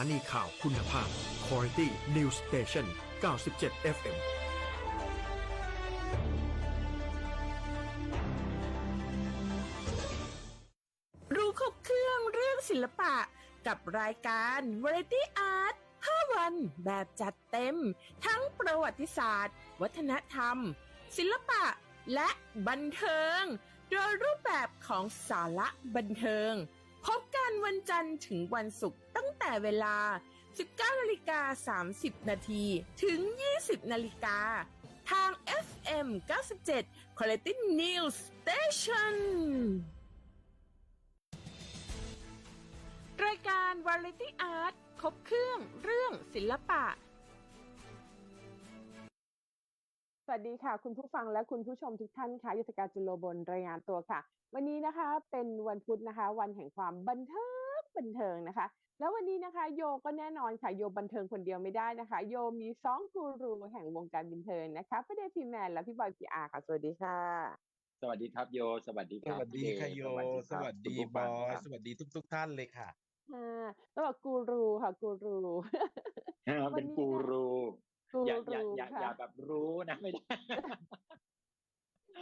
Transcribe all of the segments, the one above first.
ถานีข่าวคุณภาพ Quality News Station 97 FM รู้ครบเครื่องเรื่องศิลปะกับรายการ Variety Art 5 วันแบบจัดเต็ม ทั้งประวัติศาสตร์ วัฒนธรรม ศิลปะและบันเทิง โดยรูปแบบของสาระบันเทิง พบกันวันจันทร์ถึงวันศุกร์ตั้งแต่เวลา 19นาฬิกา30 นาทีถึง 20นาฬิกาทาง FM 97 Quality News Station รายการ Variety Art ครบเครื่องเรื่องศิลปะ สวัสดีค่ะ คุณผู้ฟังและคุณผู้ชมทุกท่านค่ะยุทธการจุลโลบนรายงานตัวค่ะ วันนี้นะคะเป็นวันพุธนะคะ วันแห่งความบันเทิงบันเทิงนะคะ แล้ววันนี้นะคะ โยก็แน่นอนค่ะโยบันเทิงคนเดียวไม่ได้นะคะ โยมีสองกูรูแห่งวงการบันเทิงนะคะพี่เดชพีแมนและพี่บอยพีอาร์ค่ะ สวัสดีค่ะ สวัสดีครับโย สวัสดีคสรับวัสดีพี่เอค่ะโยสครับวัสดีคุณผู้บฟังอยครับสวัสดีทุกทุกๆท่านเลยค่ะค่ะแล้วบอกกูรูค่ะกูรูวันเป็นนี้กูนะรูกู อย่าอย่ารูอย่าค่ะอย่าแบบรู้นะไม่ได้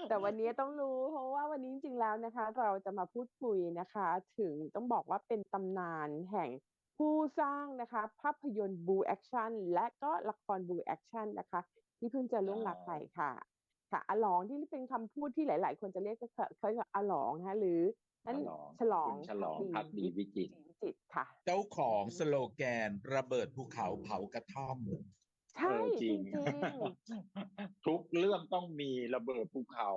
แต่วันนี้ต้องรู้เพราะว่าวันนี้จริงๆแล้วนะคะ เราจะมาพูดคุยนะคะ ถึงต้องบอกว่าเป็นตำนานแห่งผู้สร้างนะคะ ภาพยนตร์บูแอคชั่นและก็ละครบูแอคชั่นนะคะ ที่เพิ่งจะล่วงลับไปค่ะ ค่ะอาหลองที่เป็นคำพูดที่หลาย ๆ คนจะเรียกก็คือเขาเรียกว่าอาหลองนะคะหรือนั่นอาหลองฉลองคุณฉลองภักดีวิจิตรวิจิตรค่ะ เจ้าของสโลแกนระเบิดภูเขาเผากระท่อม ใช่เออจจริริงงทุกเรื่องต้องมีระเบิดภูเขา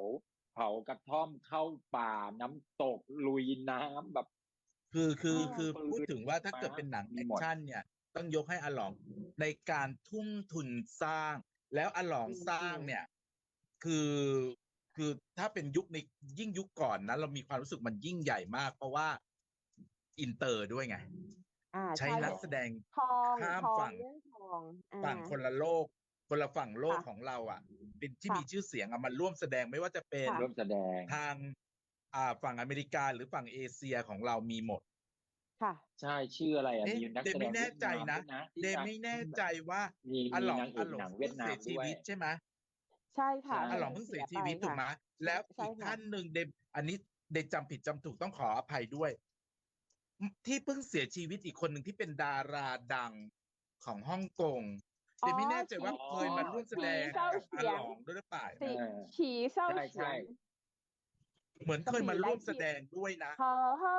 เผากระท่อมเข้าป่าน้ำตกลุยน้ำแบบ คือคืออ๋อคือปืนพูดถึงว่าถ้าเกิดม้าเป็นหนังมีแอคหมดชั่นเนี่ย ต้องยกให้อาหลองในการทุ่มทุนสร้าง แล้วอาหลองจริงสร้างเนี่ย คือคือถ้าเป็นยุคในยิ่งยุคก่อนนะเรามีความรู้สึกมันยิ่งใหญ่มาก เพราะว่าอินเตอร์ด้วยไงๆ อ่าใช้ใช่นักแสดง ทองข้ามทองฝั่ง เรื่องทองอ่า ฝั่งคนละโลก คนละฝั่งโลกค่ะของเราอะ เป็นที่ค่ะมีชื่อเสียงอะมาร่วมแสดงไม่ว่าจะเป็นค่ะ ร่วมแสดง ทาง อ่าฝั่งอเมริกาหรือฝั่งเอเชียของเรามีหมด ค่ะ ใช่ชื่ออะไรอะเอ๊ะมีนักเดแสดไม่งแน่ใจนะวียดามที่เดดังไม่แน่ใจว่ามีอามีหลองนางเออากหลองหนังเวีเพิ่ยงดนาเสีมยชีด้วย วิตใช่ไหมใช่ค่ะใช่ อาหลองเพิ่งเสียชีวิตถูกไหมแล้วใช่อีกค่ะ ท่านหนึ่งเดอันนี้เดจำผิดจำถูกต้องขออภัยด้วย ที่เพิ่งเสียชีวิตอีกคนหนึ่งที่เป็นดาราดังของฮ่องกงเดไม่แน่ใจว่าอ๋อเคยมาร่วมแสดงเศร้ากับเสีอายงหลองด้วยหรือเปล่าสีเออฉีเศร้าใช่เสีใช่ยงเหมือนเคยมาร่วมแสดงด้วยนะ ฮ่าฮ่า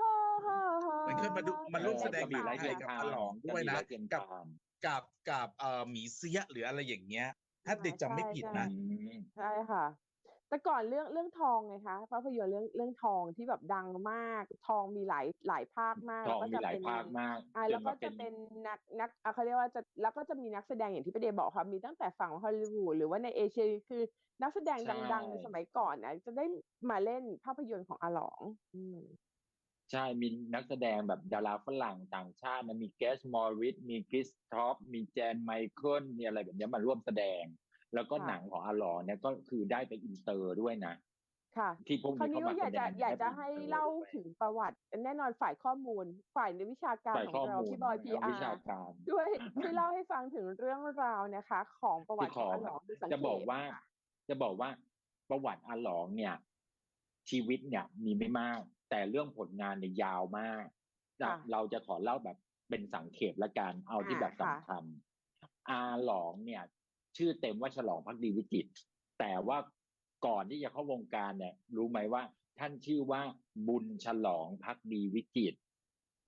ฮ่าฮ่าฮ่าเหมือนเคยมาดูมาร่วมแสดง กระบี่หนัไร้งเทีไทยยมกับทานอาหลองด้วยนะ กระบี่ไร้เทียมกับทานกับกับเอ่อหมีเสียหรืออะไรอย่างเงี้ย ถ้าเด็กจำไม่ผิดนะอืมใช่ค่ะ แต่ก่อนเรื่องเรื่องทองไงคะภาพยนตร์เรื่องเรื่องทองที่แบบดังมาก ทองมีหลายหลายภาคมากทองแล้วมีก็จะหลายเป็นภาคมากอ่าจแล้วนก็มาเป็จะนเป็นนักนักอะเขาเรียกว่าจะแล้วก็จะมีนักแสดงอย่างที่พี่เดย์บอกค่ะมีตั้งแต่ฝั่งฮอลลีวูดหรือว่าในเอเชียคือนักแสดงใช่ดังๆในสมัยก่อนนะจะได้มาเล่นภาพยนตร์ของอาหลอง อืมใช่ มีนักแสดงแบบดาราฝรั่งต่างชาตินะมีเกสมอริสมีคริสทอฟมีแจนไมเคิลมีอะไรแบบเนี้ยมาร่วมแสดง แล้วก็ค่ะหนังของอาหลอเนี่ยก็คือได้ไปอินเตอร์ด้วยนะค่ะที่พวกคราวนี้นี้เขาก็มาอยากแสดจะงอยากจะได้ให้ไปอินตอร์เล่าด้วยถึงประวัติ แน่นอนฝ่ายข้อมูล ฝ่ายในวิชาการฝ่ายขข้อองเรามูลพี่บอยพีนักอาวิชาร์การด้วยช่วยเล่าให้ฟังถึงเรื่องราวนะคะ ของประวัติคือขของออาหลองดูสังเกตจะบอกว่า จะบอกว่าประวัติอาหลองเนี่ย ชีวิตเนี่ยมีไม่มาก แต่เรื่องผลงานเนี่ยยาวมากจะค่ะเราจะขอเล่าแบบเป็นสังเขปละกันเอาที่อ่าแบบค่ะสำคัญอาหลองเนี่ย ชื่อเต็มว่าฉลองพักดีวิจิตรแต่ว่าก่อนที่จะเข้าวงการเนี่ย รู้ไหมว่า ท่านชื่อว่าบุญฉลองพักดีวิจิตร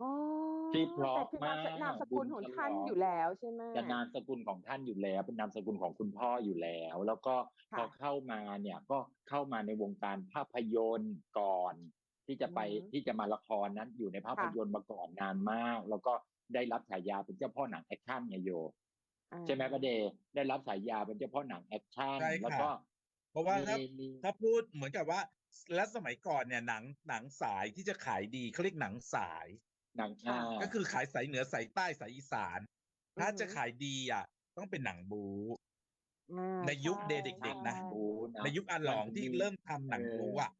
อ๋อที่เพราะแต่คือนามสมากนามสกุลของบุญฉลองท่านอยู่แล้วใช่ไหมจะนามสกุลของท่านอยู่แล้ว เป็นนามสกุลของคุณพ่ออยู่แล้ว แล้วก็ค่ะพอเข้ามาเนี่ยก็เข้ามาในวงการภาพยนตร์ก่อน ที่จะไปอือหือที่จะมาละครนั้นอยู่ในภาพค่ะยนตร์มาก่อนนานมาก แล้วก็ได้รับฉายาเป็นเจ้าพ่อหนังแอคชั่นไงโยอ่า ใช่ไหมประเดได้รับฉายาเป็นเจ้าพ่อหนังแอคชั่นใช่ค่ะ แล้วก็เพราะว่าถ้ามีมี ถ้าพูดเหมือนกับว่า และสมัยก่อนเนี่ยหนังหนังสายที่จะขายดีเขาเรียกหนังสาย หนังค่ะอ่าก็คือขายสายเหนือสายใต้สายอีสาน ถ้าจะขายดีอะ ต้องเป็นหนังบูอ่าในยุคใช่เด็กๆนะใช่บูะ ในยุคอาหลองมันที่มีเริ่มทำหนังเออบูอะ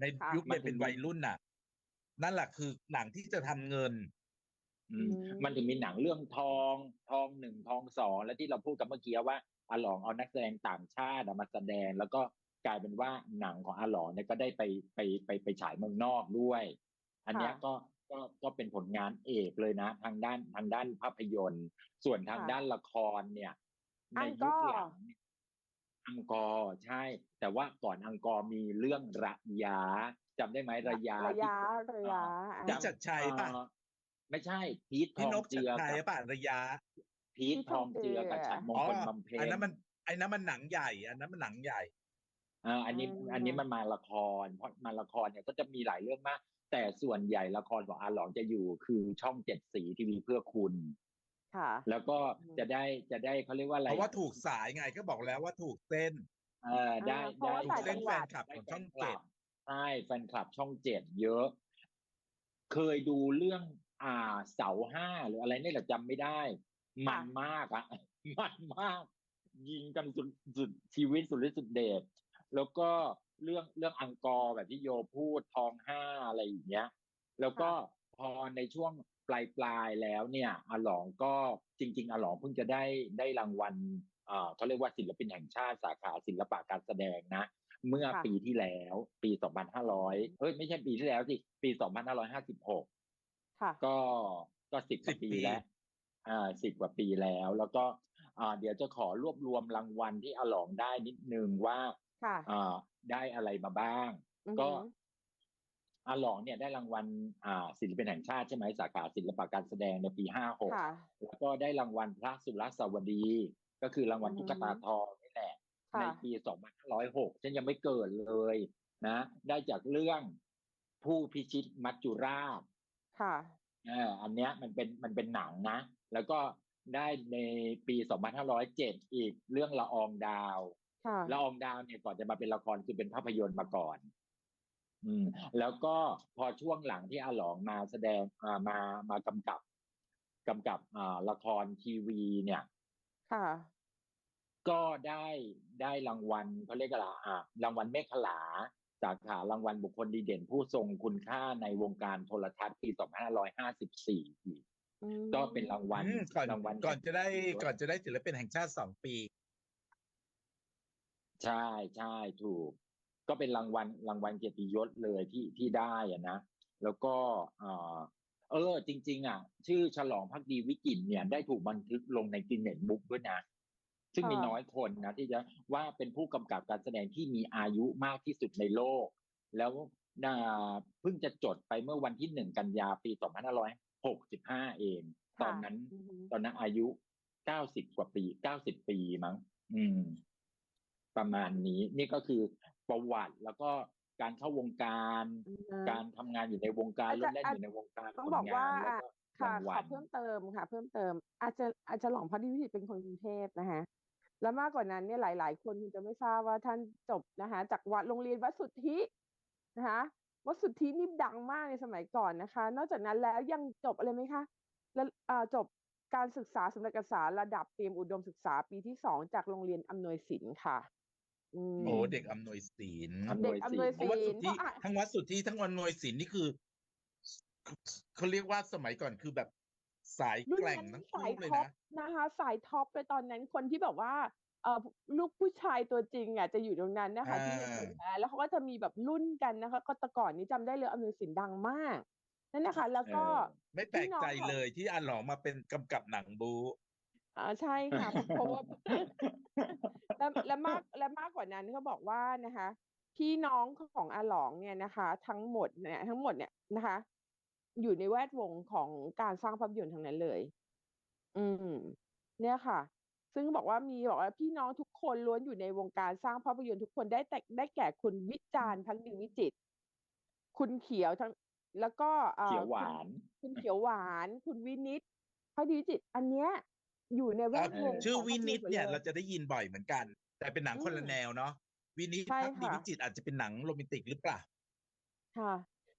ในค่ะยุคมันเด็กเป็นจะมีวัยรุ่นน่ะ นั่นแหละคือหนังที่จะทำเงินอื มอืมมันถึงมีหนังเรื่องทองทองหนึ่งทองสองและที่เราพูดกันเมื่อกี้ว่าอาหลองเอานักแสดงต่างชาติอะมาแสดง แล้วก็กลายเป็นว่าหนังของอาหลองเนี่ยก็ได้ไปไปไปไปฉายเมืองนอกด้วย อันเนี้ยค่ะก็ก็ก็เป็นผลงานเอกเลยนะ ทางด้านทางด้านภาพยนตร์ ส่วนทางค่ะด้านละครเนี่ยในอังกยุอคร์หลังเนี่ยอังกอร์ใช่ แต่ว่าก่อนอังกอร์มีเรื่องระยะจำได้ไหมระยะระยะที่ระยะพี่อะจักรชัยป่ะเอ่อ ไม่ใช่ พีททพี่องนกจัเจืกอรชัยกับ ป่ะระยะพีททองเจือกับฉันมงอ๋อคลบำเพ็ญอันนั้นมันอันนั้นมันหนังใหญ่ อันนั้นมันหนังใหญ่อ่าอันนี้อืมอันนี้มันมาละคร เพราะมาละครเนี่ยก็จะมีหลายเรื่องมาก แต่ส่วนใหญ่ละครของอาหลองจะอยู่คือช่องเจ็ดสีทีวีเพื่อคุณ ค่ะ แล้วก็อืมจะได้จะได้เขาเรียกว่าอะไรเพราะว่าถูกสายไงก็บอกแล้วว่าถูกเส้น เออได้อ่าเพราะได้ว่าถูกเส้นต่างจังหแฟวัด นคลับของช่องเจ็ด ใช่แฟนคลับช่องเจ็ดเยอะ เคยดูเรื่อง อ่าเสาห้าหรืออะไรนี่แหละจำไม่ได้ มันมากอะมันมาก ยิงกันสุดสุดชีวิตสุดฤทธิ์สุดเดชแล้วก็เรื่องเรื่องอังกอร์แบบที่โยพูดทองห้าอะไรอย่างเงี้ย แล้วก็พอในช่วงปลายปลายๆแล้วเนี่ยอาหลองก็จริง ๆอาหลองเพิ่งจะได้ได้รางวัลเอ่อเขาเรียกว่าศิลปินแห่งชาติสาขาศิลปะการแสดงนะ เมื่อค่ะปีที่แล้ว ปี 2500 เอ้ยไม่ใช่ปีที่แล้วสิ ปี 2556ค่ะ ก็ก็สิบกว่า10ปีปีแล้ว อ่าสิบกว่าปีแล้ว แล้วก็อ่าเดี๋ยวจะขอรวบรวมรางวัลที่อาหลองได้นิดนึงว่าค่ะอ่าได้อะไรมาบ้างอือหือก็อาหลองเนี่ยได้รางวัลอ่าศิลปินแห่งชาติใช่ไหมสาขาศิลปะการแสดงในปี56ค่ะแล้วก็ได้รางวัลพระสุรสวดี ก็คือรางวัลอือฮึตุ๊กตาทองนี่แหละค่ะในปี2506ฉันยังไม่เกิดเลยนะ ได้จากเรื่องผู้พิชิตมัจจุราช ค่ะเอออันเนี้ยมันเป็นมันเป็นหนังนะ แล้วก็ได้ในปี2507อีกเรื่องละอองดาวค่ะละอองดาวเนี่ยก่อนจะมาเป็นละครคือเป็นภาพยนตร์มาก่อน อืม แล้วก็พอช่วงหลังที่อาหลองมาแสดงอ่ามามากำกับกำกับอ่าละครทีวี เนี่ย ค่ะ ก็ได้ได้รางวัลเขาเรียกอะไรอะรางวัลเมฆขลา สาขารางวัลบุคคลดีเด่นผู้ทรงคุณค่าในวงการโทรทัศน์ปี 2554อีกอืมก็เป็นรางวัลอืมก่อนรางวัลก่อนจะได้เกียรติยศก่อนจะได้ศิลปินแห่งชาติสองปี ใช่ใช่ถูก ก็เป็นรางวัลรางวัลเกียรติยศเลยที่ที่ได้อะนะแล้วก็เออเออจริง ๆ อะ ชื่อฉลองพักดีวิจิตรเนี่ย ได้ถูกบันทึกลงในกินเน็ตบุ๊กด้วยนะ ซึ่งมีค่ะน้อยคนนะที่จะว่าเป็นผู้กำกับการแสดงที่มีอายุมากที่สุดในโลก แล้วน่าเพิ่งจะจดไปเมื่อวันที่หนึ่งกันยาปี2565เองค่ะตอนนั้นอือหือตอนนั้นอายุเก้าสิบกว่าปีเก้าสิบปีมั้งอืม ประมาณนี้ นี่ก็คือประวัติแล้วก็การเข้าวงการอือหือการทำงานอยู่ในวงการอาจจะเล่นเล่นอยู่ในวงการต้องผลบอกงาว่านแล้วก็ค่ะรางขวัอลเพิ่มเติมค่ะ เพิ่มเติม อาจจะอาจจะหลองพักดีวิจิตรเป็นคนกรุงเทพนะคะ แล้วมากกว่านั้นเนี่ยหลาย ๆ คนคงจะไม่ทราบว่าท่านจบนะคะจากวัดโรงเรียนวัดสุทธินะคะวัดสุทธินี่ดังมากในสมัยก่อนนะคะ นอกจากนั้นแล้วยังจบอะไรไหมคะแล้วอ่าจบการศึกษาสำนักศึกษาระดับเตรียมอุดมศึกษาปีที่สองจากโรงเรียนอำนวยสินค่ะอืมโอ้เด็กอำนวยศีลอำนเด็วกยอำนวยเพราะวัดสุทธิศีลเพราะอะทั้งวัดสุทธิทั้งอำนวยศีลนี่คือเขาเรียกว่าสมัยก่อนคือแบบสายรุ่นแกร่งนั้นทั้งสายคู่เลยท็อปนะนะคะ สายท็อปเลยตอนนั้นคนที่แบบว่า เออลูกผู้ชายตัวจริงอะจะอยู่ตรงนั้นนะคะที่อ่าถึงแล้วเขาก็จะมีแบบรุ่นกันนะคะ ก็แต่ก่อนนี้จำได้เลยอำนวยสินดังมากนั่นนะคะ แล้วก็เออไม่แปลกพี่น้องใจของเลยที่อันหลองมาเป็นกำกับหนังบูอ่าใช่ค่ะเพราะว่าและและมากและมากกว่านั้นเขาบอกว่านะคะ พี่น้องของอาหลองเนี่ยนะคะ ทั้งหมดเนี่ยทั้งหมดเนี่ยนะคะ อยู่ในแวดวงของการสร้างภาพยนตร์ทั้งนั้นเลย อืม เนี่ยค่ะ ซึ่งบอกว่ามีบอกว่าพี่น้องทุกคนล้วนอยู่ในวงการสร้างภาพยนตร์ทุกคนได้แต่ได้แก่คุณวิจารณ์พักดีวิจิตรคุณเขียวทั้ง แล้วก็อ่อเขียวหวานคุณคุณเขียวหวาน คุณวินิตพักดีวิจิตรอันเนี้ยอยู่ในแวดวงชื่อของภาพวิยนิตหมดเนี่ยลเราจะได้ยินบ่อยเหมือนกัน แต่เป็นหนังคนละอืมแนวเนาะวินิตใช่พักดีค่ะวิจิตรอาจจะเป็นหนังโรแมนติกหรือเปล่าค่ะ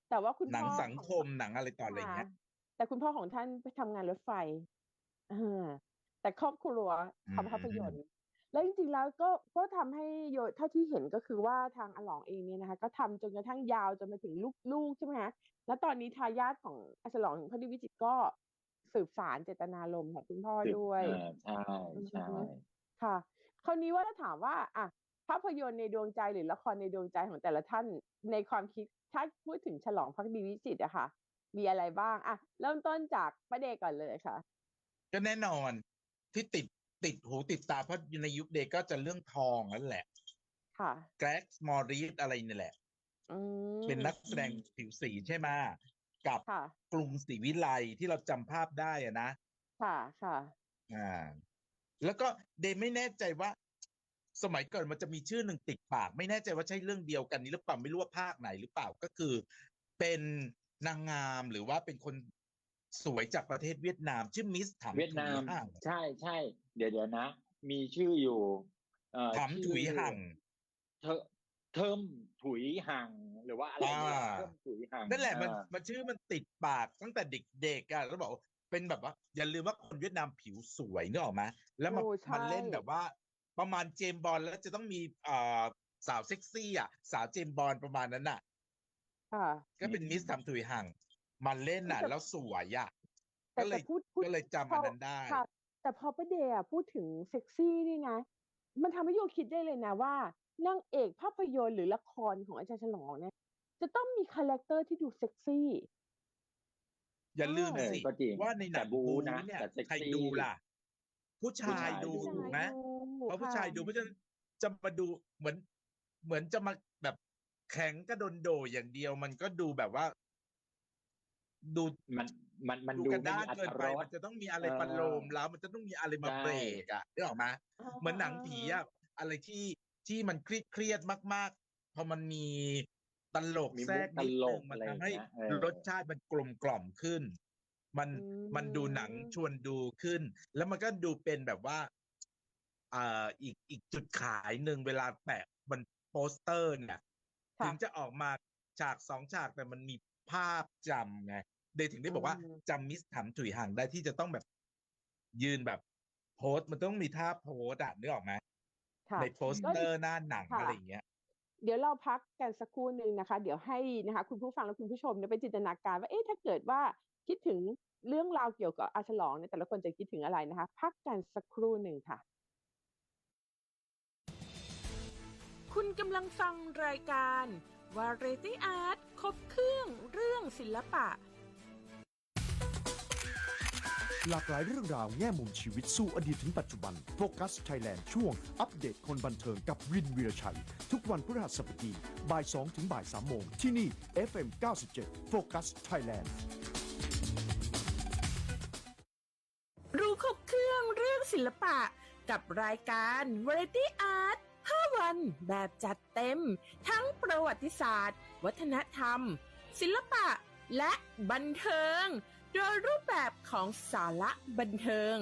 แต่ว่าคุณหนังพ่อสังของคมหนังอะไรต่ออะไรอย่างเงี้ยค่ะแต่คุณพ่อของท่านไปทำงานรถไฟอ่า แต่ครอบครัวทำภาพยนตร์ แล้วจริงๆแล้วก็ก็ทำให้โยเท่าที่เห็นก็คือว่าทางอลองเองเนี่ยนะคะ ก็ทำจนกระทั่งยาวจนมาถึงลูกๆใช่ไหมคะแล้วตอนนี้ทายาทของอฉลองพระดิวิจิตรก็สืบสารเจตนารมณ์ของคุณพ่อสืบด้วยเออใช่ใช่อือฮึค่ะ คราวนี้ว่าถ้าถามว่าอะภาพยนตร์ในดวงใจหรือละครในดวงใจของแต่ละท่านในความคิดถ้าพูดถึงฉลองพักดีวิจิตรอะค่ะ มีอะไรบ้างอะเริ่มต้นจากประเดก่อนเลยค่ะ ก็แน่นอน ที่ติดติดหูติดตาเพราะในยุคเด็กก็จะเรื่องทองนั่นแหละ ค่ะ แกร็กมอริสอะไรนี่แหละอืมเป็นนักแสดงผิวสีใช่ไหมกับค่ะกลุ่มศรีวิไลที่เราจำภาพได้อะนะ ค่ะค่ะอ่า แล้วก็เดย์ไม่แน่ใจว่า สมัยก่อนมันจะมีชื่อหนึ่งติดปาก ไม่แน่ใจว่าใช่เรื่องเดียวกันนี้หรือเปล่าไม่รู้ว่าภาคไหนหรือเปล่าก็คือ เป็นนางงามหรือว่าเป็นคน สวยจากประเทศเวียดนาม ชื่อมิสถามเวียดนามถุยห่างใช่ใช่เดี๋ยวเดี๋ยวนะ มีชื่ออยู่เอ่อถามชื่อถุยห่างเทอเทิมถุยห่างหรือว่าอะไรเนี่ยอ่าเทิมถุยห่างนั่นแหละมันอ่ามันชื่อมันติดปากตั้งแต่เด็กๆอะแล้วบอกว่าเป็นแบบว่า อย่าลืมว่าคนเวียดนามผิวสวยนึกออกไหมแล้วมาโอ้ใช่มันเล่นแบบว่า ประมาณเจมส์บอลแล้วจะต้องมีเอ่อสาวเซ็กซี่อะ สาวเจมส์บอลประมาณนั้นน่ะค่ะก็เป็นมิสทำถุยห่าง มันเล่นน่ะแต่แล้วสวยอะแต่ก็เลยแต่พูดพูด ก็เลยจำพอันนั้นได้ ค่ะ แต่พอประเดอะพูดถึงเซ็กซี่นี่นะ มันทำให้โยคิดได้เลยนะว่านางเอกภาพยนตร์หรือละครของอาจารย์ฉลองเนี่ยจะต้องมีคาแรคเตอร์ที่ดูเซ็กซี่ อย่าลืมเออสิก็จริงว่าในหนัแต่งบูบูนะเนี่ยแต่เซ็กใครซี่ดูล่ะ ผู้ชายผู้ชายดูดูถูกไหมเพราะผู้ชายดูค่ะเพราะฉะนั้นจะมาดูเหมือน เหมือนจะมาแบบแข็งกระโดนโดอย่างเดียว มันก็ดูแบบว่า ดูมันมันมันดูดูกระไม่ด้ามีนอัเกินตไปรสมันจะต้องมีอะไรเออประโลมแล้ว มันจะต้องมีอะไรมาใช่เบรกอะนึกออกไหมเหมือนหนังผีอะอะไรที่ที่มันเครียดเครียดๆมาก ๆ พอมันมีตลกมีแทรมุกกตนิดลนึกงมันอะไรทำให้อย่างเงี้ยเออรสชาติมันกลมกล่อมขึ้น มันอืมมันดูหนังชวนดูขึ้น แล้วมันก็ดูเป็นแบบว่าอ่าอีกอีกจุดขายหนึ่งเวลาแปะบนโปสเตอร์เนี่ยค่ะถึงจะออกมาฉากสองฉากแต่มันมีภาพจำไง เดยถึงได้บอกว่าอืมจำมิสถามถุยห่างได้ที่จะต้องแบบยืนแบบโพสต์มันต้องมีท่าโพสต์อะนึกออกไหมค่ะในโปสก็เตอร์หน้าหนังค่ะอะไรอย่างเงี้ยเดี๋ยวเราพักกันสักครู่หนึ่งนะคะ เดี๋ยวให้นะคะ คุณผู้ฟังและคุณผู้ชมเนี่ยไปจินตนาการว่าเอ๊ะถ้าเกิดว่าคิดถึงเรื่องราวเกี่ยวกับอาฉลองเนี่ยแต่ละคนจะคิดถึงอะไรนะคะ พักกันสักครู่หนึ่งค่ะ คุณกำลังฟังรายการ Variety Art ครบเครื่องเรื่องศิลปะ หลากหลายเรื่องราวแง่มุมชีวิตสู่อดีตถึงปัจจุบันโฟกัสไทยแลนด์ช่วงอัปเดตคนบันเทิงกับวินวีรชัย ทุกวันพฤหัสบดีบ่าย2ถึงบ่าย3โมงที่นี่ FM 97 Focus Thailand รู้ครบเครื่องเรื่องศิลปะกับรายการ Variety Art 5 วันแบบจัดเต็ม ทั้งประวัติศาสตร์ วัฒนธรรม ศิลปะและบันเทิง โดยรูปแบบของสาระบันเทิง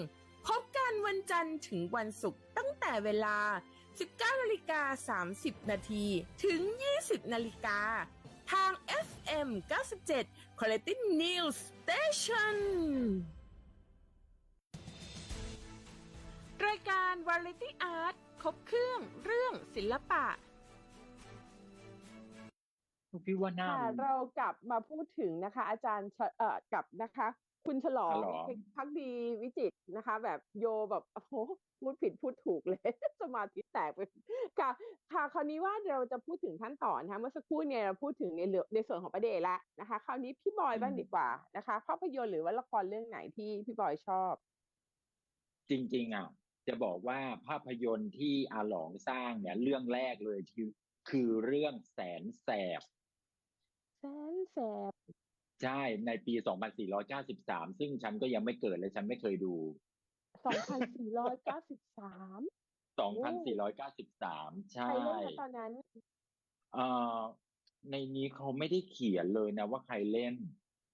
พบกันวันจันทร์ถึงวันศุกร์ตั้งแต่เวลา 19นาฬิกา30 นาทีถึง 20นาฬิกาทาง FM 97 Quality News Station รายการ Variety Art ครบเครื่องเรื่องศิลปะ พี่ว่าหน้าค่ะมันเรากลับมาพูดถึงนะคะ อาจารย์ชะเอ่อกับนะคะ คุณฉลองฉลองพักดีวิจิตรนะคะ แบบโยแบบโอ้โหพูดผิดพูดถูกเลย สมาธิแตกไปค่ะค่ะคราวนี้ว่าเราจะพูดถึงท่านต่อนะคะเมื่อสักครู่เนี่ยเราพูดถึงในเรื่องในส่วนของประเดชแล้วนะคะ คราวนี้พี่บอยบ้างดีกว่านะคะภาพยนตร์หรือว่าละครเรื่องไหนที่พี่บอยชอบ จริง ๆอะจะบอกว่าภาพยนตร์ที่อาหลองสร้างเนี่ยเรื่องแรกเลยคือคือเรื่องแสนแสบแส นแสบ ใช่ ในปี 2493 ซึ่งฉันก็ยังไม่เกิดเลยฉันไม่เคยดู สองพันสี่ร้อยเก้าสิบสาม 2493 ใช่ ใครเล่นนะตอนนั้น เอ่อ ในนี้เขาไม่ได้เขียนเลยนะว่าใครเล่น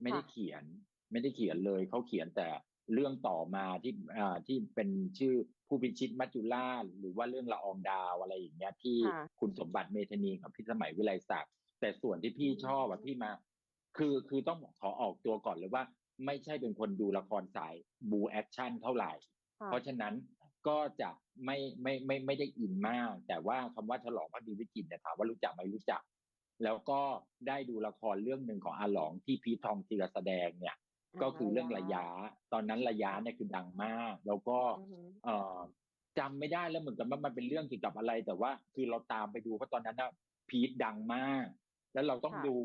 ไม่ได้ค่ะ เขียน ไม่ได้เขียนเลย เขาเขียนแต่เรื่องต่อมาที่อ่าที่เป็นชื่อผู้พิชิตมัจจุราชหรือว่าเรื่องละอองดาวอะไรอย่างเงี้ยที่ค่ะ คุณสมบัติเมธานีกับพิสมัยวิไลศักดิ์ แต่ส่วนที่พี่อืมชอบอะพี่มา คือคือต้องขอออกตัวก่อนเลยว่า ไม่ใช่เป็นคนดูละครสายบูแอคชั่นเท่าไหร่ค่ะเพราะฉะนั้นก็จะไม่ไม่ไม่ไม่ได้อินมาก แต่ว่าคำว่าฉลองพักดีวิจิตรเนี่ยถามว่ารู้จักไหมรู้จัก แล้วก็ได้ดูละครเรื่องหนึ่งของอาหลองที่พีททองธีรแสดงเนี่ย ก็คือเรื่องระระยะยะ ตอนนั้นระยะเนี่ยคือดังมาก แล้วก็อือฮึเอ่อจำไม่ได้แล้วเหมือนกันว่ามันเป็นเรื่องเกี่ยวกับอะไร แต่ว่าคือเราตามไปดูเพราะตอนนั้นนะพีทดังมาก แล้วเราต้องค่ะดู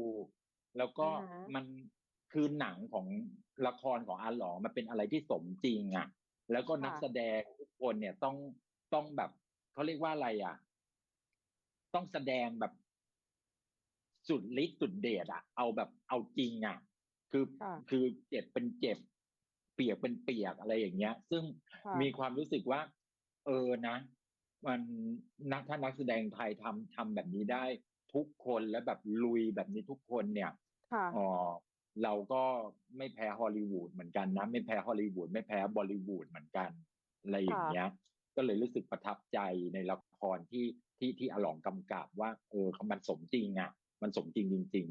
แล้วก็อ่าฮะมันคือหนังของละครของอาหลองมันเป็นอะไรที่สมจริงอะ แล้วก็นักแสดงทุกคนเนี่ยต้องต้องแบบเขาเรียกว่าอะไรอะ ต้องแสดงแบบสุดฤทธิ์สุดเดชอะ เอาแบบเอาจริงอะ คือค่ะ คือเจ็บเป็นเจ็บ เปียกเป็นเปียกอะไรอย่างเงี้ย ซึ่งค่ะ มีความรู้สึกว่า เออนะ มันนักถ้านักแสดงไทยทำทำแบบนี้ได้ ทุกคนและแบบลุยแบบนี้ทุกคนเนี่ยค่ะอ๋อเราก็ไม่แพ้ฮอลลีวูดเหมือนกันนะ ไม่แพ้ฮอลลีวูดไม่แพ้บอลลีวูดเหมือนกันอะไรอย่างเงี้ย ก็เลยรู้สึกประทับใจในละครที่ที่ที่อลองกำกับว่า เออเขามันสมจริงอะ มันสมจริงจริง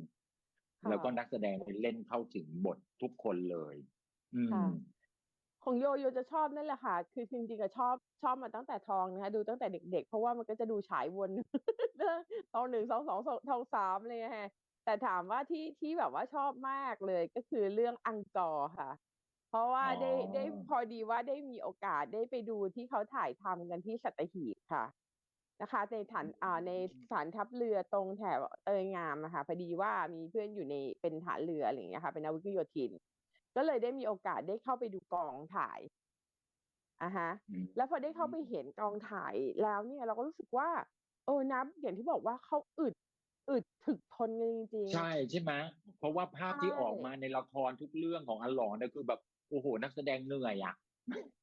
ค่ะๆแล้วก็นักแสดงเล่นเข้าถึงบททุกคนเลย อืมค่ะ ของโยโยจะชอบนั่นแหละค่ะ คือจริงๆก็ชอบชอบมาตั้งแต่ทองนะคะดูตั้งแต่เด็ก ๆ เพราะว่ามันก็จะดูฉายวนทองหนึ่งสองสองสองทองสามเลยฮะแต่ถามว่าที่ที่แบบว่าชอบมากเลยก็คือเรื่องอังกอร์ค่ะ เพราะว่าได้อ๋อได้พอดีว่าได้มีโอกาสได้ไปดูที่เขาถ่ายทำกันที่สัตหีบค่ะนะคะในฐานอ่าในฐานทัพเรือตรงแถวเตยงามอะค่ะพอดีว่ามีเพื่อนอยู่ในเป็นฐานเรืออะไรอย่างเงี้ยค่ะเป็นนาวิกโยธิน ก็เลยได้มีโอกาสได้เข้าไปดูกองถ่ายอะฮะอืมแล้วพอได้เข้าไปเห็นกองถ่ายแล้วเนี่ยเราก็รู้สึกว่าเออนะอย่างที่บอกว่าเขาอึดอึดถึกทนกันจริงๆ ใช่ใช่ไหมเพราะว่าภาพที่ใช่ออกมาในละครทุกเรื่องของอลองเนี่ยคือแบบโอ้โหนักแสดงเหนื่อยอะ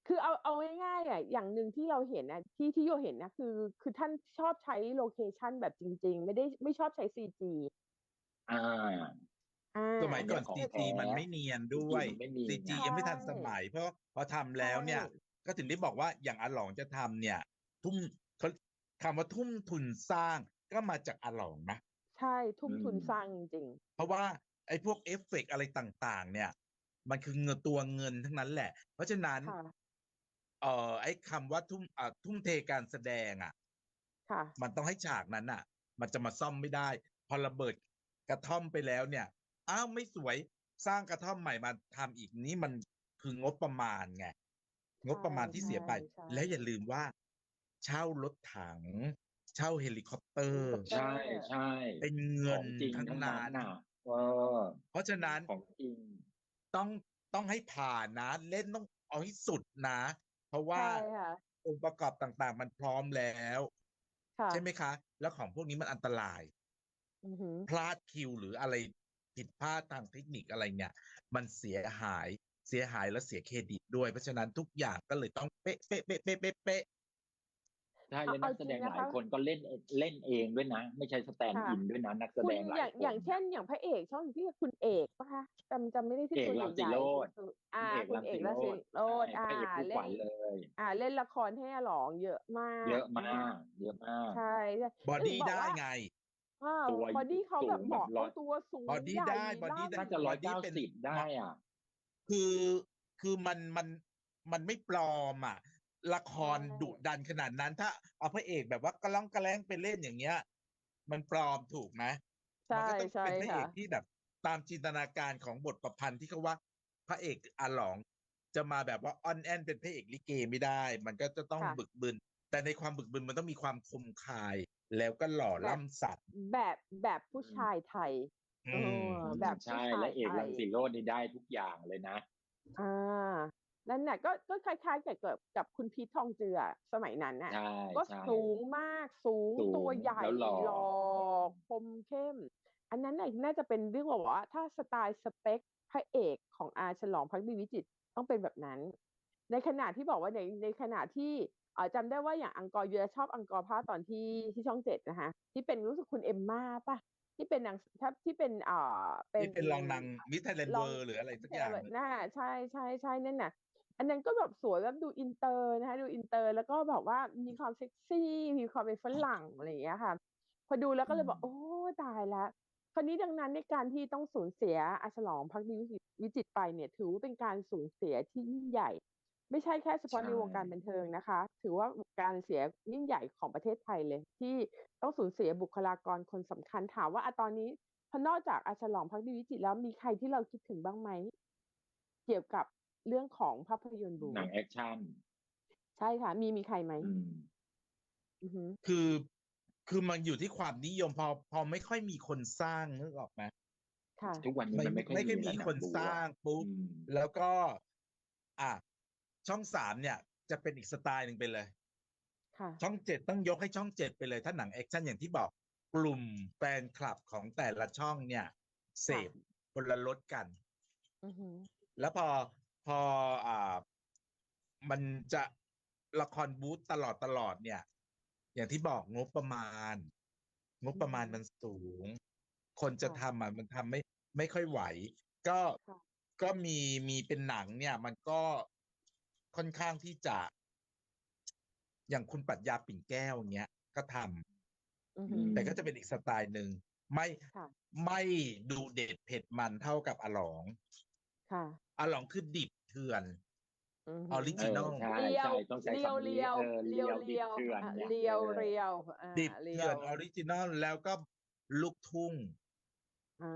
คือเอาเอาง่ายๆอะอย่างหนึ่งที่เราเห็นนะที่ที่โยเห็นนะคือ คือท่านชอบใช้โลเคชันแบบจริง ๆ ไม่ได้ไม่ชอบใช้ซีจีอ่าอ่า สมัยก่อนของซีแท้จีมันไม่เนียนด้วย CG มันไม่เนียนซีจียังไม่ทันสมัย เพราะพอทำแล้วเนี่ยใช่ก็ถึงได้บอกว่าอย่างอาหลองจะทำเนี่ย ทุ่มเขาคำว่าทุ่มทุนสร้างก็มาจากอาหลองนะใช่ทุ่มทุนอืมสร้างจริงเพราะว่าไอ้พวกเอฟเฟกต์อะไรต่างๆ เนี่ย มันคือเงินตัวเงินทั้งนั้นแหละ เพราะฉะนั้นๆค่ะเอ่อ ไอ้คำว่าทุ่มอ่าทุ่มเทการแสดงอะ ค่ะ มันต้องให้ฉากนั้นอะ มันจะมาซ่อมไม่ได้ พอระเบิดกระท่อมไปแล้วเนี่ย อ้าวไม่สวยสร้างกระท่อมใหม่มาทำอีกนี่มันคืองบประมาณไงงบประมาณที่เสียไปใช่แล้วอย่าลืมว่า เช่ารถถัง เช่าเฮลิคอปเตอร์เฮลิคอปเตอร์ใช่ใช่เป็นขเงิอนงจริงทั้งทั้งนั้นั้นนน่ะเออเพราะฉะนั้นของจริงต้องต้องให้ผ่านนะ เล่นต้องเอาให้สุดนะ เพราะว่าใช่ค่ะองค์ประกอบต่างๆ มันพร้อมแล้วค่ะใช่ไหมคะ แล้วของพวกนี้มันอันตรายอือหือพลาดคิวหรืออะไร ผิดพลาดทางเทคนิคอะไรเนี่ยมันเสียหายเสียหายและเสียเครดิตด้วย เพราะฉะนั้นทุกอย่างก็เลยต้องเป๊ะเป๊ะเป๊ะเป๊ะเป๊ะเป๊ะใช่เอาแล้วนักแสดงเอาจริงหนะคะลายคนก็เล่นเล่นเองด้วยนะ ไม่ใช่สแตนด์ค่ะอินด้วยนะนักแสคุณดงหลาอยย่างคนอย่างเช่น อย่างพระเอกช่องที่คุณเอกปะคะจำจำไม่ได้ที่เอกตัวรังใหสีญ่โรจน์ๆสุดอ่าเอกคุณรังเอสีกรังโรสีจน์โรจน์ใช่อ่าพระเอกคู่ขเล่วันญเลย อ่า เล่นละครให้อาหลองเยอะมาก เยอะมาอ่กเยอะมากใช่ใช่บอถึดี้งบอกได้ว่าไง อ้าวตัว บอดี้เขาแบบสูงเหมาะแบบร้อยเอาตัวสูงบอดี้ใหญ่ได้บอดี้ได้ล่ำน่าจะร้อยบอดี้เก้าเป็นสิบได้อะ คือคือมันมันมันไม่ปลอมอะ ละครใช่ดุดันขนาดนั้น ถ้าเอาพระเอกแบบว่ากระล่องกระแล้งไปเล่นอย่างเงี้ย มันปลอมถูกไหมใช่มันก็ต้องใช่เป็นพระเอค่ะกที่แบบตามจินตนาการของบทประพันธ์ที่เขาว่า พระเอกอาหลอง จะมาแบบว่าออนแอนเป็นพระเอกลิเกไม่ได้ มันก็จะต้องค่ะ บึกบึน แต่ในความบึกบึนมันต้องมีความคมคาย แล้วก็หล่อแบบล่ำสัตว์ แบบแบบผู้ชายไทยอืเอมอแบบผู้ใช่ชายและเอกไทรัยงสีโรจน์นี่ได้ทุกอย่างเลยนะ อ่านั่นน่ะก็ก็คล้ายๆกับกับกับคุณพีททองเจือสมัยนั้นน่ะใช่ก็ใช่สูงมากสูงสูงตัวใหญ่แล้วหล่อหล่อคมเข้ม อันนั้นน่ะน่าจะเป็นเรื่องแบบว่า ถ้าสไตล์สเปคพระเอกของอาฉลองพักดีวิจิตรต้องเป็นแบบนั้น ในขณะที่บอกว่าในในขณะที่เอ่อจำได้ว่าอย่างอังกอร์ยูจะชอบอังกอร์ภาคตอนที่ที่ช่องเจ็ดนะคะที่เป็นรู้สึกคุณเอมม่าป่ะที่เป็นนางถ้าที่เป็นเอ่อเป็นที่เป็นรองนางมิสไทยแลนด์ลเวองอร์หรืออะไรสักอย่างหนึ่งน่าใช่ใช่ใช่นั่นน่ะ อันนั้นก็แบบสวยแบบดูอินเตอร์นะคะดูอินเตอร์แล้วก็แบบว่ามีความเซ็กซี่ มีความเป็นฝรั่งอะไรอย่างเงี้ยค่ะ พอดูแล้วก็เลยบอกอืมโอ้ตายแล้วคราวนี้ดังนั้นในการที่ต้องสูญเสียอาฉลองพักดีวิจิตรวิจิตรไปเนี่ย ถือว่าเป็นการสูญเสียที่ยิ่งใหญ่ ไม่ใช่แค่เฉพาะในวงการบันเทิงนะคะ ถือว่าการเสียยิ่งใหญ่ของประเทศไทยเลย ที่ต้องสูญเสียบุคลากรคนสำคัญถามว่าอะตอนนี้พอนอกจากอาฉลองพักดีวิจิตรแล้วมีใครที่เราคิดถึงบ้างไหม เกี่ยวกับเรื่องของภาพยนตร์บูหนังแอคชั่นใช่ค่ะ มีมีใครไหมอืมอือหือคือคือมันอยู่ที่ความนิยมพอพอไม่ค่อยมีคนสร้างนึกออกไหมค่ะทุกวันนี้ไม่มันไม่ค่อยไม่ค่อยมีมีแล้วหคนบู๊สร้างอะปุ๊บอืมแล้วก็ อะ ช่องสามเนี่ย จะเป็นอีกสไตล์หนึ่งไปเลย ค่ะช่องเจ็ดต้องยกให้ช่องเจ็ดไปเลย ถ้าหนังแอคชั่นอย่างที่บอกกลุ่มแฟนคลับของแต่ละช่องเนี่ย เสพคนละรสกัน อือหือ แล้วพอพออ่ามันจะละครบู๊ตลอดตลอดเนี่ย อย่างที่บอกงบประมาณ งบประมาณมันสูง คนจะทำอะมันทำไม่ไม่ค่อยไหว ก็ค่ะ ก็มีมีเป็นหนังเนี่ย มันก็ ค่อนข้างที่จะ อย่างคุณปรัชญาปิ่นแก้วเงี้ย ก็ทำอือหือแต่ก็จะเป็นอีกสไตล์หนึ่งไม่ค่ะไม่ดูเด็ดเผ็ดมันเท่ากับอลองค่ะอลองคือดิบเถื่อนอือออริหืจิเอนัอลใช่เรียวใช่ต้องใช้เรียวคำนี้เรียวเออเรียวดิเรีบยวเถื่อนอะเนี่ยเรียวออเรียวอ่าดิบเรีเถื่ยอนวออริจินัลแล้วก็ลูกทุ่งอ่า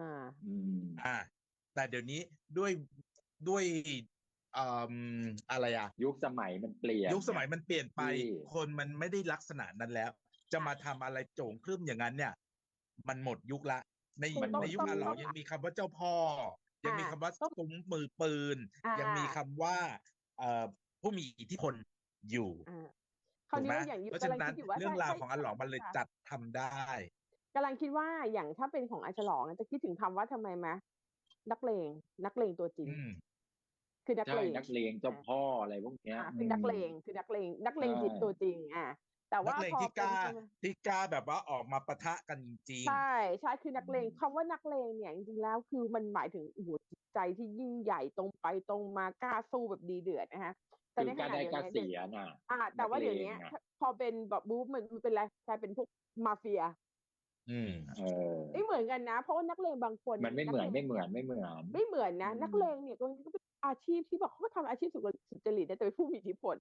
อืมอ่าแต่เดี๋ยวนี้ด้วยด้วย อืมอะไรอะยุคสมัยมันเปลี่ยน ยุคสมัยมันเปลี่ยนไปที่คนมันไม่ได้ลักษณะนั้นแล้ว จะมาทำอะไรโจงครึ่มอย่างนั้นเนี่ย มันหมดยุคละ ในมันต้องในยุคต้องอาหลอต้งองยังมีคำว่าเจ้าพ่อ ยังมีอ่าคำว่าต้องซุ้มมือปืนอ่ายัยังมีคำว่าเอ่อผู้มีอิทธิพลอยู่อ่าคราวถูกนี้ไหมว่าอย่างเพราะกำฉะลังนั้คินดอยู่ว่าเรื่องถ้ราวถ้ของอาหลองมันเลยค่ะจัดทำได้กำลังคิดว่าอย่างถ้าเป็นของอาฉลองอะจะคิดถึงคำว่าทำไมไหมนักเลงนักเลงตัวจริงอืม คือนักใช่เลงนักเลงเจ้าพ่ออะไรพวกเนี้ยอ่าคือนักเลงคือนักเลงนักเลงใช่ดิบตัวจริงอะแต่นัว่ากเลงพอที่กเป็นล้าคำที่กล้าแบบว่าออกมาปะทะกันจริงใช่ใช่คือนักเลงอืมคำว่านักเลงเนี่ยจริงๆแล้วคือมันหมายถึงโอ้โหจิตใจที่ยิ่งใหญ่ตรงไปตรงมากล้าสู้แบบดีเดือดนะฮะแต่คือในขการณะได้เดียวกากันเสียน่ะอ่า แต่ว่านักเลงเดี๋ยวนี้อะพอเป็นแบบบู๊มันมันเป็นอะไรกลายเป็นพวกมาเฟียๆอืมเออไม่เหมือนกันนะ เพราะว่านักเลงบางคนมันไม่เหมือนกลงไม่เหมือนไม่เหมือน ไม่เหมือนนะอืมนักเลงเนี่ยก็เป็น อาชีพที่แบบเขาก็ทำอาชีพสุจริตนะแต่เป็นผู้มีอิทธิพล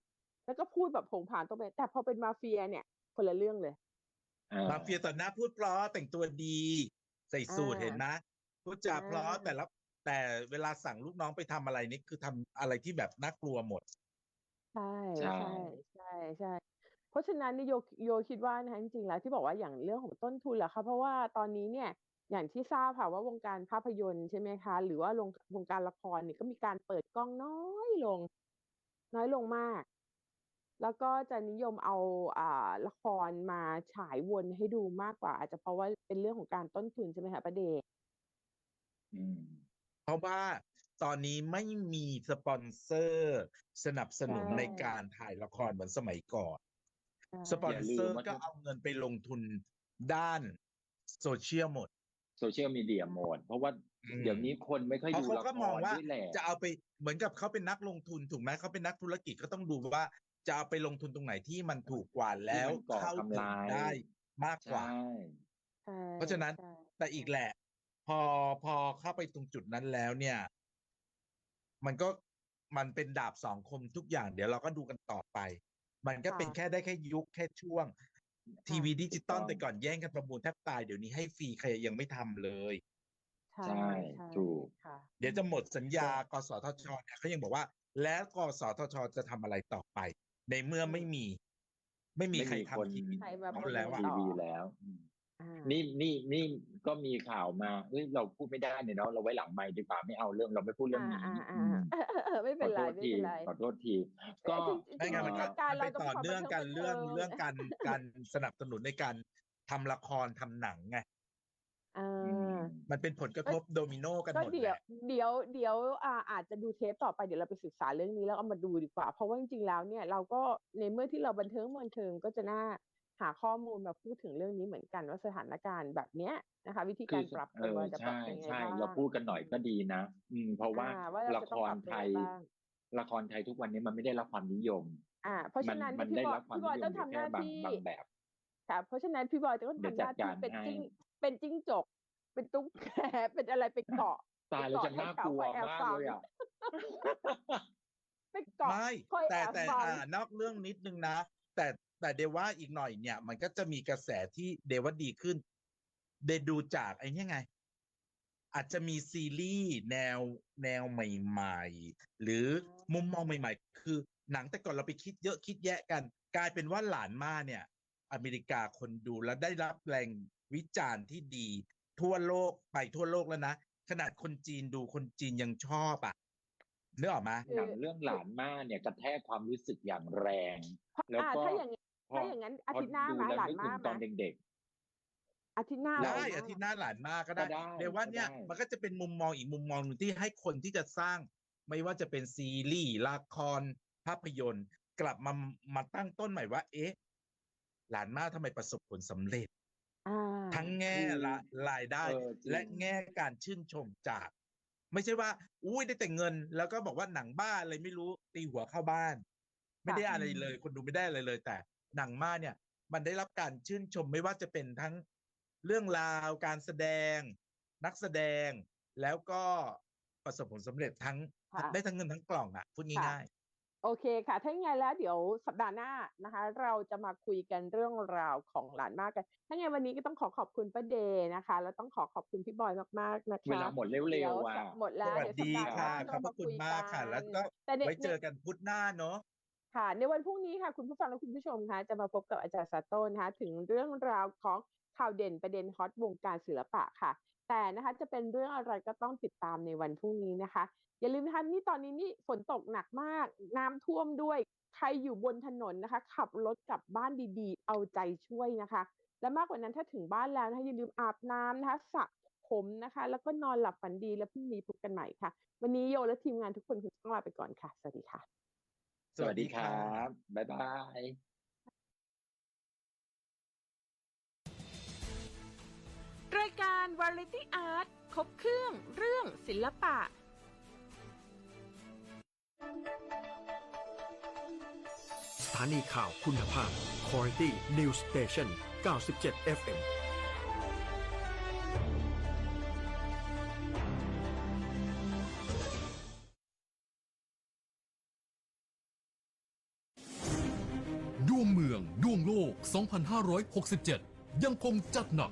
แล้วก็พูดแบบผงผางตรงไปแต่พอเป็นมาเฟียเนี่ยคนละเรื่องเลยออมาเฟียต่อหน้าพูดเพราะแต่งตัวดี ใส่สูทอ่าเห็นไหมพูดจาเพราะอ่าแต่ละแต่เวลาสั่งลูกน้องไปทำอะไรนี่คือทำอะไรที่แบบน่ากลัวหมดใช่ใช่ใช่ใช่ใช่เพราะฉะนั้นนี่โยโยคิดว่านะคะจริงๆแล้วที่บอกว่าอย่างเรื่องของต้นทุนแหละค่ะเพราะว่าตอนนี้เนี่ย อย่างที่ทราบค่ะว่าวงการภาพยนตร์ใช่ไหมคะ หรือว่าวงวงการละครเนี่ยก็มีการเปิดกล้องน้อยลง น้อยลงมาก แล้วก็จะนิยมเอาอ่าละครมาฉายวนให้ดูมากกว่า อาจจะเพราะว่าเป็นเรื่องของการต้นทุนใช่ไหมคะประเดชอืมเพราะว่าตอนนี้ไม่มีสปอนเซอร์ สนับสนุนใช่ในการถ่ายละครเหมือนสมัยก่อนใช่สปอนเซอร์อย่าลืมว่าก็เอาเงินไปลงทุนด้านโซเชียลหมด โซเชียลมีเดียหมดเพราะว่าอืมเดี๋ยวนี้คนไม่ค่อยเพราะดูเขาละก็คมองรว่าด้วยแหละจะเอาไปเหมือนกับเขาเป็นนักลงทุนถูกไหมเขาเป็นนักธุรกิจก็ต้องดูว่าจะเอาไปลงทุนตรงไหนที่มันถูกกว่าแล้วที่มันก่อเข้าถึกำงไรได้มากกว่าใช่ใช่เพราะฉะนั้นใช่แต่อีกแหละ พอพอเข้าไปตรงจุดนั้นแล้วเนี่ย มันก็มันเป็นดาบสองคมทุกอย่าง เดี๋ยวเราก็ดูกันต่อไป มันก็เป็นแค่ได้แค่ยุคแค่ช่วง ทีวีดิจิตอลถูกต้องแต่ก่อนแย่งกันประมูลแทบตายเดี๋ยวนี้ให้ฟรีใครยังไม่ทำเลย ใช่ใช่ใช่ถูกค่ะเดี๋ยวจะหมดสัญญากสทชเนี่ยเขายังบอกว่า แล้วกสทชจะทำอะไรต่อไป ในเมื่อไม่มี ไม่มีใครไม่มีคนทำทีวีใครมาเขาแล้วโปรอะโมทีทวีแล้วอืมอ่า นี่นี่นี่ก็มีข่าวมาเฮ้ยเราพูดไม่ได้เนี่ยเนาะเราไว้หลังไมค์ดีกว่าไม่เอาเรื่องเราไม่พูดเรื่องนี้อ่าอ่าอืมอ่าเออไม่ขเป็อนไรโทษไม่ทีเป็นไรขอโทษทีก็จริงๆไม่งั้นมันก็รายการมันไปเราต้องต่อเนื่องกันความบันเทิงเรื่องบันเทิงเรื่องการการสนับสนุนในการทำละครทำหนังไงอ่าอืมมันเป็นผลกระทบโดมิโนกันก็หมดเดี๋แหยวละเดี๋ยวเดี๋ยวอ่าอาจจะดูเทปต่อไปเดี๋ยวเราไปศึกษาเรื่องนี้แล้วเอามาดูดีกว่า เพราะว่าจริงๆแล้วเนี่ยเราก็ในเมื่อที่เราบันเทิงบันเทิงก็จะน่าหาข้อมูลมาพูดถึงเรื่องนี้เหมือนกันว่าสถานการณ์แบบเนี้ยนะคะ วิธีคืกาอรปรับเอตัวอจะปรับใช่ยังไงใช่บ้างเราพูดกันหน่อยก็ดีนะ อืม เพราะว่าอ่าว่าเราละจะคต้องปรรับตัวไทยังยไงบ้างละครไทยทุกวันนี้มันไม่ได้รับความนิยม อ่า เพราะมัฉะนั้นมันพี่ได้บอยรับความพี่บอยนิยต้มองอยู่ทำหแค่น้าบางที่บางแบบค่ะ เพราะฉะนั้นพี่บอยจะต้องเดี๋ยวทำหน้าจัดที่การเป็นให้จิ้งเป็นจิ้งจก เป็นตุ๊กแกเป็นอะไรไปเกาะตายแล้วจะไปเกาะน่ากลัวให้เขามากแอบฟังเลยอะไปเกาะไม่คอยแต่แอบแต่ฟังอ่านอกเรื่องนิดนึงนะ แต่แต่เดว่าอีกหน่อยเนี่ย มันก็จะมีกระแสที่เดว่าดีขึ้น เดดูจากไอ้นี่ไง อาจจะมีซีรีส์แนวแนวใหม่ๆ หรือมุมมองใหม่ ๆ คือหนังแต่ก่อนเราไปคิดเยอะคิดแยะกัน กลายเป็นว่าหลานมาเนี่ย อเมริกาคนดูแล้วได้รับแรงวิจารณ์ที่ดี ทั่วโลกไปทั่วโลกแล้วนะขนาดคนจีนดูคนจีนยังชอบอะ นึกออกไหมหนังเรื่องหลานม่าเนี่ยกระแทกความรู้สึกอย่างแรง แล้วอ่าก็ถ้าอย่างนี้พอถ้าอย่างนั้นอาพอทิตย์หน้าดูมาแล้วหลานนึกมาถึงตอนมาเด็กอาทิตย์หน้าได้หลนมอาทิตย์หน้าหลานมากก็ได้ก็ได้เดี๋ยวว่าเนี่ยก็ได้มันก็จะเป็นมุมมองอีกมุมมองหนึ่งที่ให้คนที่จะสร้าง ไม่ว่าจะเป็นซีรีส์ละครภาพยนตร์ กลับมามาตั้งต้นใหม่ว่า เอ๊ะ หลานมากทำไมประสบผลสำเร็จอ่าทั้งแง่ละรายได้เออจริงและแง่การชื่นชมจาก ไม่ใช่ว่า อุ้ยได้แต่เงิน แล้วก็บอกว่าหนังบ้าอะไรไม่รู้ตีหัวเข้าบ้าน ไม่ได้อะไรเลย คนดูไม่ได้อะไรเลย แต่หนังมาเนี่ย มันได้รับการชื่นชมไม่ว่าจะเป็นทั้งเรื่องราวการแสดง นักแสดงแล้วก็ประสบผลสำเร็จทั้งค่ะได้ทั้งเงินทั้งกล่องอะพูดง่าย โอเคค่ะ ถ้าอย่างไงแล้วเดี๋ยวสัปดาห์หน้านะคะ เราจะมาคุยกันเรื่องราวของหลานมากกัน ถ้าไงวันนี้ก็ต้องขอขอบคุณป้าเดย์นะคะ แล้วต้องขอขอบคุณพี่บอยมากๆนะคะๆเวลาหมดเร็ดี๋วๆอะหมดๆแล้สววัสเดี๋ยวดีสัปดาห์หน้าค่ะขอบพระคุณมากค่ะ แล้วก็แต่ในไว้เจอกันพุธหน้าเนาะค่ะ ในวันพรุ่งนี้ค่ะ คุณผู้ฟังและคุณผู้ชมคะจะมาพบกับอาจารย์ซาโต้นะคะถึงเรื่องราวของข่าวเด่นประเด็นฮอตวงการศิลปะค่ะ แต่นะคะจะเป็นเรื่องอะไรก็ต้องติดตามในวันพรุ่งนี้นะคะ อย่าลืมนะคะนี่ตอนนี้นี่ฝนตกหนักมาก น้ำท่วมด้วย ใครอยู่บนถนนนะคะ ขับรถกลับบ้านดีๆ เอาใจช่วยนะคะ และมากกว่านั้นถ้าถึงบ้านแล้วนะคะอย่าลืมอาบน้ำนะคะสระผมนะคะ แล้วก็นอนหลับฝันดีแล้วพรุ่งนี้พบกันใหม่ค่ะ วันนี้โยและทีมงานทุกคนคงต้องลาไปก่อนค่ะ สวัสดีค่ะ สวัสดีครับ บ๊ายบายรายการ Variety Art ครบเครื่องเรื่องศิลปะ สถานีข่าวคุณภาพ Quality News Station 97 FM “ดวงเมืองดวงโลก 2567 ยังคงจัดหนัก